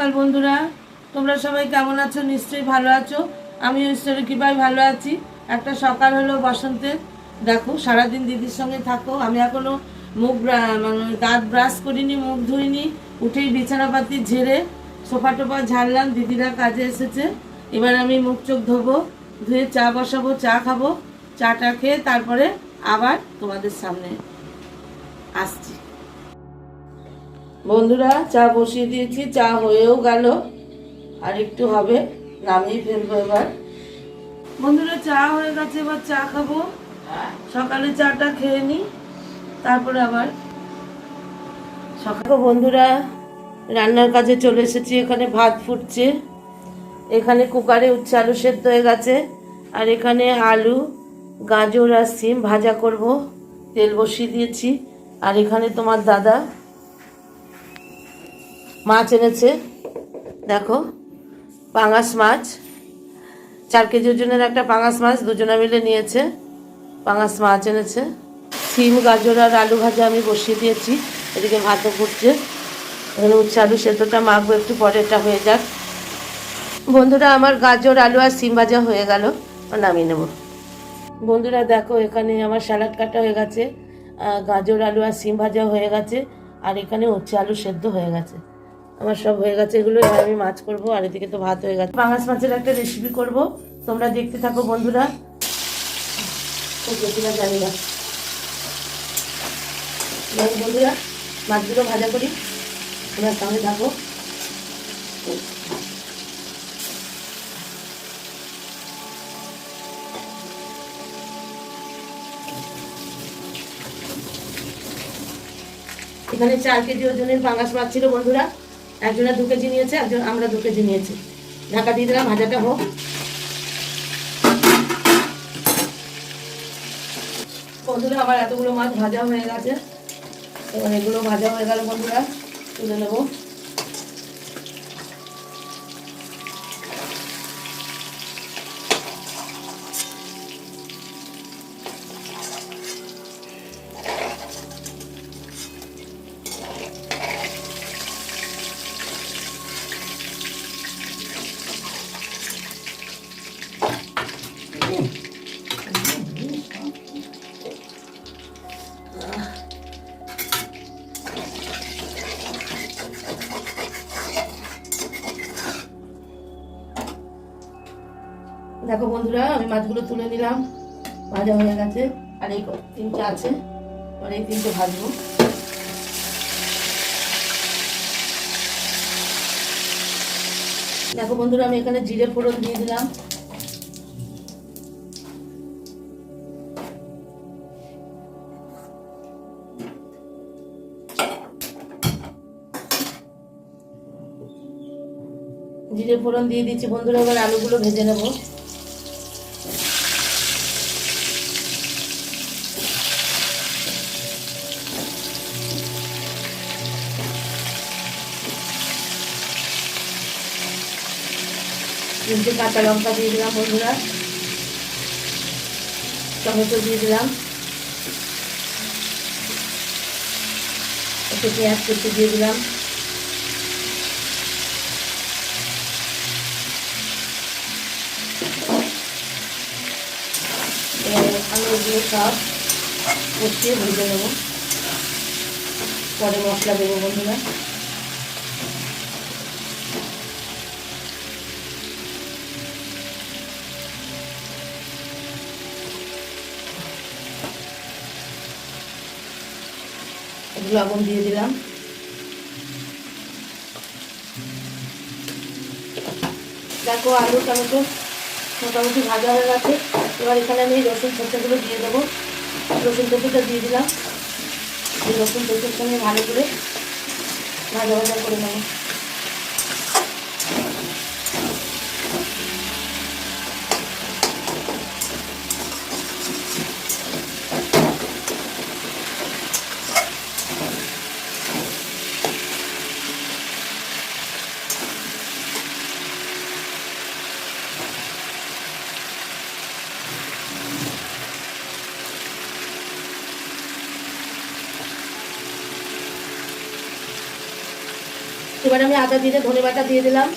সকাল বন্ধুরা, তোমরা সবাই কেমন আছো? নিশ্চয়ই ভালো আছো। আমি ঈশ্বরের কৃপায় ভালো আছি। একটা সকাল হলো বসন্তের। দেখো, সারাদিন দিদির সঙ্গে থাকো। আমি এখনও মুখ মানে দাঁত ব্রাশ করিনি, মুখ ধুইনি। উঠেই বিছানাপাতি ঝেড়ে সোফা টোফা ঝাড়লাম। দিদিরা কাজে এসেছে। এবার আমি মুখ চোখ ধোবো, ধুয়ে চা বসাবো, চা খাব, চাটা খেয়ে তারপরে আবার তোমাদের সামনে আসছি। বন্ধুরা, চা বসিয়ে দিয়েছি, চা হয়েও গেল। আর একটু হবে, নামিয়ে ফেলব এবার। বন্ধুরা, চা হয়ে গেছে, এবার চা খাব। সকালে চাটা খেয়ে নিই তারপরে আবার সকালে বন্ধুরা, রান্নার কাজে চলে এসেছি, এখানে ভাত ফুটছে। এখানে কুকারে উচ্ছে আলু সেদ্ধ হয়ে গেছে, আর এখানে আলু, গাজর আর সিম ভাজা করব। তেল বসিয়ে দিয়েছি, আর এখানে তোমার দাদা মাছ এনেছে। দেখো, পাঙাশ মাছ। চার কেজি ওজনের একটা পাঙাশ মাছ, দুজনে মিলে নিয়েছে। পাঙাশ মাছ এনেছে। সিম, গাজর আর আলু ভাজা আমি বসিয়ে দিয়েছি। এদিকে ভাতও ফুটছে। এখানে উচ্ছে আলু সেদ্ধটা মাখবো একটু পরে, এটা হয়ে যাক। বন্ধুরা, আমার গাজর, আলু আর সিম ভাজা হয়ে গেল। নামিয়ে নেব। বন্ধুরা, দেখো, এখানে আমার স্যালাড কাটা হয়ে গেছে। গাজর, আলু আর সিম ভাজা হয়ে গেছে। আর এখানে উচ্ছে আলু সেদ্ধ হয়ে গেছে। আমার সব হয়ে গেছে এগুলো এবার আমি মাছ করব, আর এদিকে তো ভাত হয়ে গেছে। পাঙাশ মাছের একটা রেসিপি করব। তোমরা দেখতে থাকো বন্ধুরা। জানি না। বন্ধুরা, মাছগুলো ভাজা করি। তোমরা সঙ্গে থাকো। এখানে চার কেজি ওজনের পাঙ্গাস মাছ ছিল বন্ধুরা। একজনের দু কেজি নিয়েছে, একজন আমরা দু কেজি নিয়েছি। ঢাকা দিয়ে দিলাম ভাজাটা হোক বন্ধুরা, আমার এতগুলো মাছ ভাজা হয়ে গেছে। এবার এগুলো ভাজা হয়ে গেল, বন্ধুরা, তুলে নেব। দেখো বন্ধুরা, আমি মাছগুলো তুলে নিলাম। ভাজা হয়ে গেছে। আর এই তিনটে আছে। আর এই তিনটে ভাজবো। দেখো বন্ধুরা, আমি এখানে জিরে ফোড়ন দিয়ে দিলাম। জিরে ফোড়ন দিয়ে দিচ্ছি বন্ধুরা, এবার আলুগুলো ভেজে নেব। তিনটে কাঁচা লঙ্কা দিয়ে দিলাম বন্ধুরা। টমেটো দিয়ে দিলাম। একটু পেঁয়াজ কেটে দিয়ে দিলাম। আমি ওগুলো সব কষিয়ে ভেজে নেব। পরে মশলা দেবো বন্ধুরা। লবণ দিয়ে দিলাম। দেখো আলু টমেটো মোটামুটি ভাজা হয়ে গেছে। এবার এখানে আমি রসুন ছোটগুলো দিয়ে দেবো। রসুন ছোটটা দিয়ে দিলাম। রসুন ছোটোর সঙ্গে ভালো করে ভাজা ভাজা করে নেব। এবার আমি আদা দিয়ে ধনে বাটা দিয়ে দিলাম।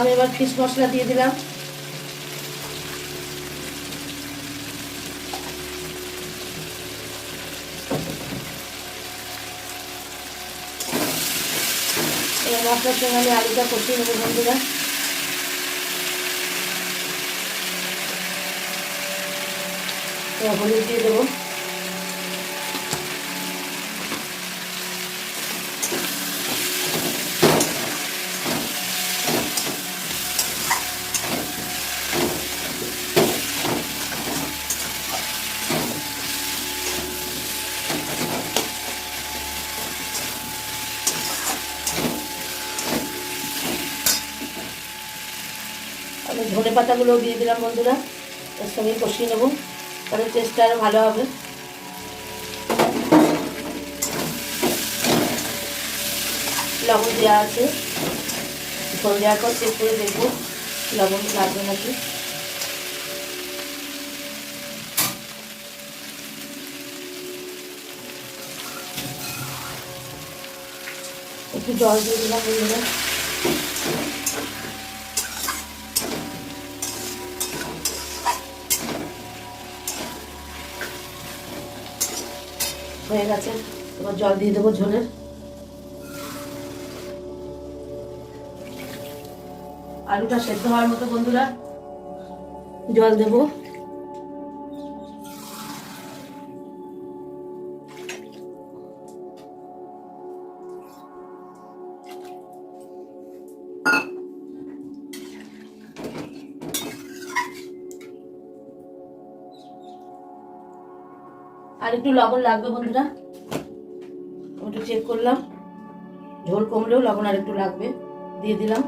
আমি এবার ফিশ মশলা দিয়ে দিলাম এবার মশলার সঙ্গে আমি আলুটা কষিয়ে নেব বন্ধুরা। হলুদ দিয়ে দেবো আমি ধনে পাতাগুলো দিয়ে দিলাম বন্ধুরা। এর সঙ্গে কষিয়ে নেব। তাহলে টেস্টটা আরও ভালো হবে। লবণ দেওয়া আছে। ফোন দেওয়ার পর চেক করে দেখব। লবণ লাগবে নাকি? একটু জল দিয়ে দিলাম বন্ধুরা। হয়ে গেছে। তোমার জল দিয়ে দেবো ঝোলের। আলুটা সেদ্ধ হওয়ার মতো বন্ধুরা। জল দেবো। একটু লবণ লাগবে বন্ধুরা। একটু চেক করলাম। ঝোল কমলেও লবণ আর একটু লাগবে। দিয়ে দিলাম।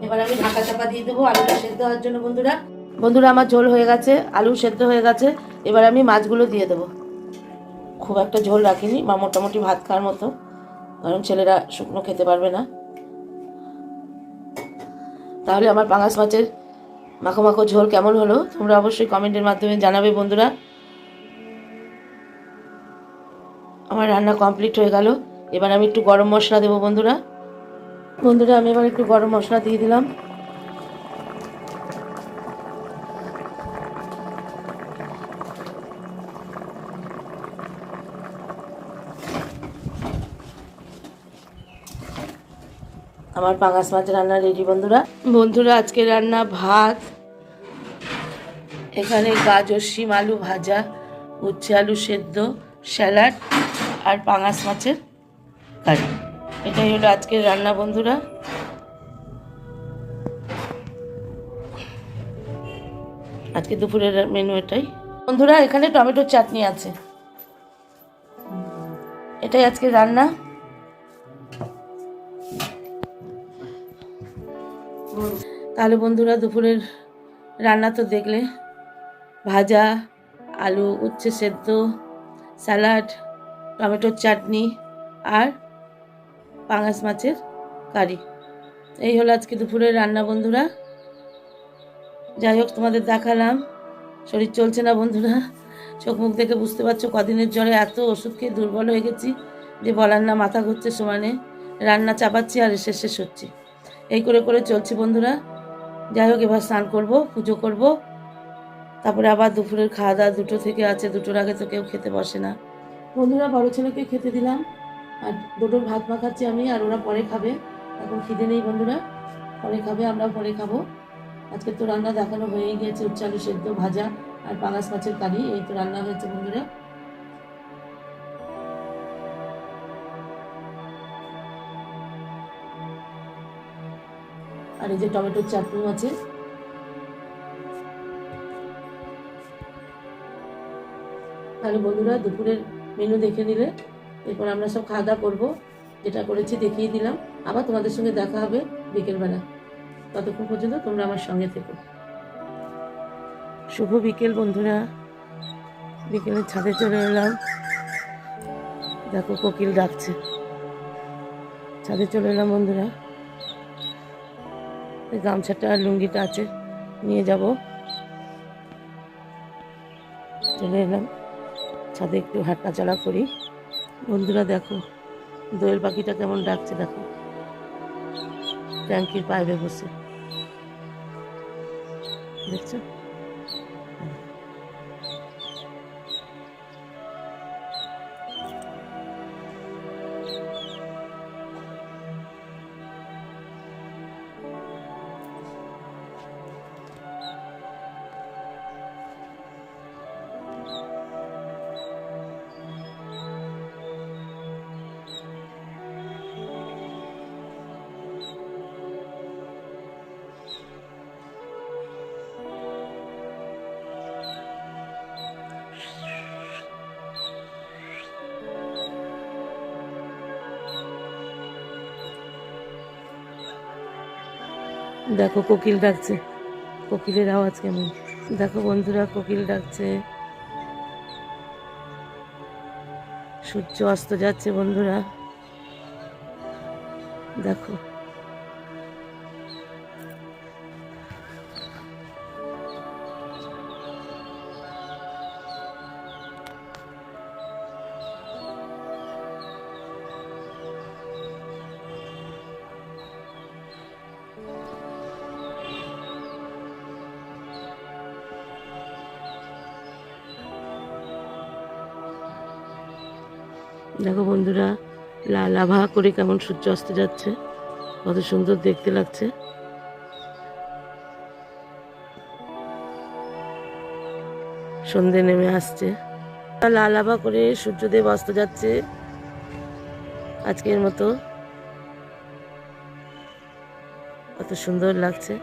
এবার আমি ঢাকা চাপা দিয়ে দেবো আলুটা সেদ্ধ হওয়ার জন্য বন্ধুরা। বন্ধুরা, আমার ঝোল হয়ে গেছে, আলু সেদ্ধ হয়ে গেছে। এবার আমি মাছগুলো দিয়ে দেবো। খুব একটা ঝোল রাখিনি বা মোটামুটি ভাত খাওয়ার মতো। কারণ ছেলেরা শুকনো খেতে পারবে না। তাহলে আমার পাঙাশ মাছের মাখো মাখো ঝোল কেমন হলো, তোমরা অবশ্যই কমেন্টের মাধ্যমে জানাবে বন্ধুরা। আমার রান্না কমপ্লিট হয়ে গেল। এবার আমি একটু গরম মশলা দেবো বন্ধুরা। বন্ধুরা, আমি এবার একটু গরম মশলা দিয়ে দিলাম। আমার পাঙাশ মাছ রান্না রেডি বন্ধুরা। বন্ধুরা, আজকে রান্না ভাত। এখানে গাজর, শিম, আলু ভাজা, উচ্ছে, আলু সেদ্ধ, স্যালাড। আর পাঙাশ মাছের কারি। এটাই হলো আজকের রান্না, বন্ধুরা। আজকে দুপুরের মেনু এটাই। বন্ধুরা, এখানে টমেটোর চাটনি আছে। এটাই আজকে রান্না। তাহলে বন্ধুরা, দুপুরের রান্না তো দেখলে। ভাজা, আলু উচ্ছে সেদ্ধ, স্যালাড টমেটোর চাটনি আর পাঙাশ মাছের কারি। এই হলো আজকে দুপুরের রান্না, বন্ধুরা। যাই হোক, তোমাদের দেখালাম। শরীর চলছে না, বন্ধুরা। চোখ মুখ দেখে বুঝতে পারছ কদিনের জ্বরে এত ওষুধ খেয়ে দুর্বল হয়ে গেছি যে বলার না, মাথা ঘুরছে সমানে। রান্না চাপাচ্ছি আর শেষ শেষ হচ্ছি। এই করে করে চলছে, বন্ধুরা। যাই হোক, এবার স্নান করব, পুজো করব। তারপরে আবার দুপুরের খাওয়া দাওয়া দুটো থেকে আছে, দুটোর আগে তো কেউ খেতে বসে না। বন্ধুরা, বড় ছেলেকে খেতে দিলাম। আর দুটোর ভাত মাখাচ্ছি আমি, আর ওরা পরে খাবে। এখন খিদে নেই বন্ধুরা, পরে খাবে আমরা পরে খাব। আজকে তো রান্না দেখানো হয়েই গিয়েছে, উচ্চালু সেদ্ধ ভাজা আর পাঙাশ মাছের কারি, এই তো রান্না হয়েছে বন্ধুরা। আর এই যে টমেটোর চাটনি আছে। তাহলে বন্ধুরা, দুপুরের মেনু দেখে নিলে, এরপর আমরা সব খাওয়া দাওয়া করব। যেটা করেছি দেখিয়ে দিলাম। আবার তোমাদের সঙ্গে দেখা হবে বিকেলবেলা। ততক্ষণ পর্যন্ত তোমরা আমার সঙ্গে থেকো। শুভ বিকেল বন্ধুরা। বিকেলে ছাদে চলে এলাম। দেখো কোকিল ডাকছে। ছাদে চলে এলাম বন্ধুরা। গামছাটা আর লুঙ্গিটা আছে। নিয়ে যাব। চলে এলাম। ছাদে একটু হাঁটাচলা করি। বন্ধুরা দেখো, দোয়েল পাখিটা কেমন ডাকছে দেখো। ট্যাঙ্কির পাইপে বসে। দেখছ? দেখো কোকিল ডাকছে। কোকিলের আওয়াজ কেমন? দেখো বন্ধুরা, কোকিল ডাকছে। সূর্য অস্ত যাচ্ছে বন্ধুরা। দেখো। দেখো বন্ধুরা, লাল আভা করে কেমন সূর্য অস্ত যাচ্ছে, কত সুন্দর দেখতে লাগছে। সন্ধে নেমে আসছে। লাল আভা করে সূর্যদেব অস্ত যাচ্ছে আজকের মতো। কত সুন্দর লাগছে।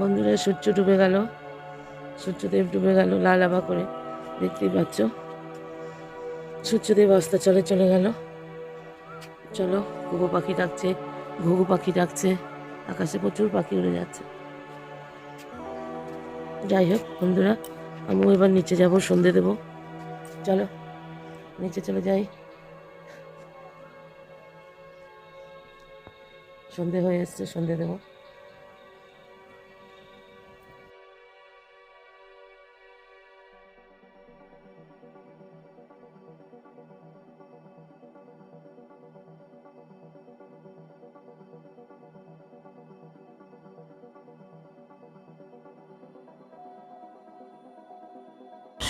বন্ধুরা, সূর্য ডুবে গেল। সূর্যদেব ডুবে গেল লাল আভা করে। দেখতেই পাচ্ছ? সূর্যদেব অস্ত চলে চলে গেল। চলো, ঘুঘু পাখি ডাকছে, ঘুঘু পাখি ডাকছে। আকাশে প্রচুর পাখি উড়ে যাচ্ছে। যাই হোক, বন্ধুরা, আমিও এবার নিচে যাব, সন্ধে দেব। চলো, নিচে চলে যাই। সন্ধে হয়ে এসছে, সন্ধে দেবো।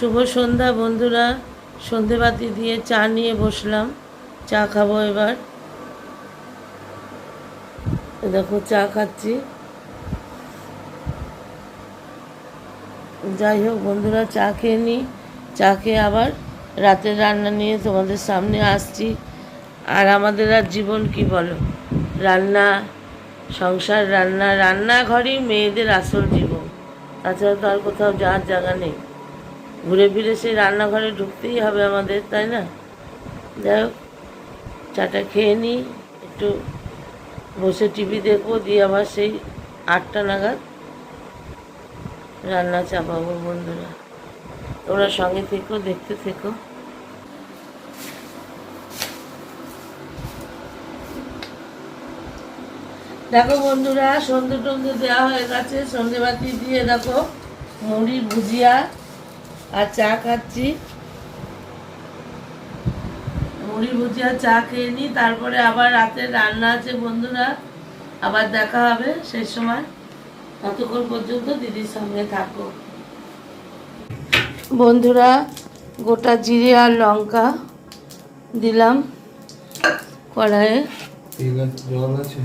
শুভ সন্ধ্যা বন্ধুরা। সন্ধেবাতি দিয়ে চা নিয়ে বসলাম। চা খাব এবার। দেখো, চা খাচ্ছি। যাই হোক বন্ধুরা, চা খেয়ে নিই চা খেয়ে আবার রাতের রান্না নিয়ে তোমাদের সামনে আসছি। আর আমাদের আর জীবন কি বলো? রান্না, সংসার রান্না রান্না, রান্নাঘরই মেয়েদের আসল জীবন। তাছাড়া তো আর কোথাও যাওয়ার জায়গা নেই। ঘুরে ফিরে সেই রান্নাঘরে ঢুকতেই হবে আমাদের, তাই না? যাই হোক, চাটা খেয়ে নিই একটু বসে টিভি দেখব, দিয়ে আবার সেই আটটা নাগাদ রান্না চাপাবো বন্ধুরা। তোমরা সঙ্গে থেকো, দেখতে থেকো। দেখো বন্ধুরা সন্ধে টন্ধে দেওয়া হয়ে গেছে, সন্ধেবাতি দিয়ে দেখো, মুড়ি, ভুজিয়া আর চা খাচ্ছি। মুড়ি ভুজিয়া চা খেয়ে নিই তারপরে আবার রাতে রান্না আছে বন্ধুরা, আবার দেখা হবে সেই সময়। ততক্ষণ পর্যন্ত দিদির সঙ্গে থাকো। বন্ধুরা, গোটা জিরে আর লঙ্কা দিলাম কড়াইয়ে। জল আছে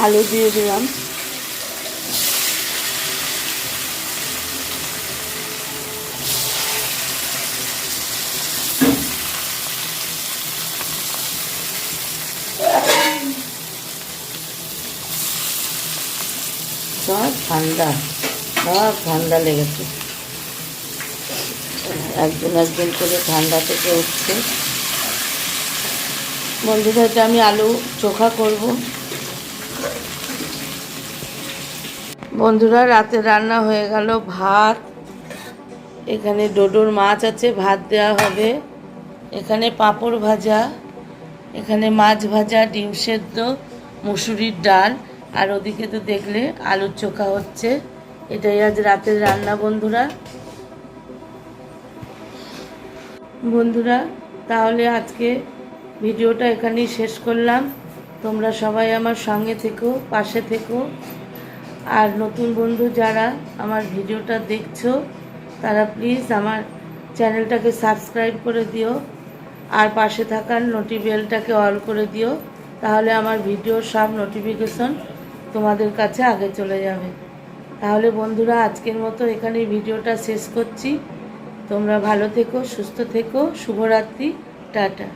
আলু দিয়ে দিলাম। সব ঠান্ডা সব ঠান্ডা লেগেছে। একজন একজন করে ঠান্ডা থেকে উঠছে। বন্ধুরা এটা আমি আলু চোখা করব। বন্ধুরা, রাতে রান্না হয়ে গেল ভাত। এখানে ডোডোর মাছ আছে, ভাত দেওয়া হবে। এখানে পাঁপড় ভাজা, এখানে মাছ ভাজা, ডিম সেদ্ধ, মুসুরির ডাল। আর ওদিকে তো দেখলে আলুর চোখা হচ্ছে। এটাই আজ রাতের রান্না, বন্ধুরা। বন্ধুরা, তাহলে আজকে ভিডিওটা এখানেই শেষ করলাম। তোমরা সবাই আমার সঙ্গে থেকো, পাশে থেকো। আর নতুন বন্ধু যারা আমার ভিডিওটা দেখছ, তারা প্লিজ আমার চ্যানেলটাকে সাবস্ক্রাইব করে দিও, আর পাশে থাকার নোটি বেলটাকে অল করে দিও, তাহলে আমার ভিডিওর সব নোটিফিকেশন তোমাদের কাছে আগে চলে যাবে। তাহলে বন্ধুরা, আজকের মতো এখানে ভিডিওটা শেষ করছি। তোমরা ভালো থেকো, সুস্থ থেকো, শুভরাত্রি, টাটা।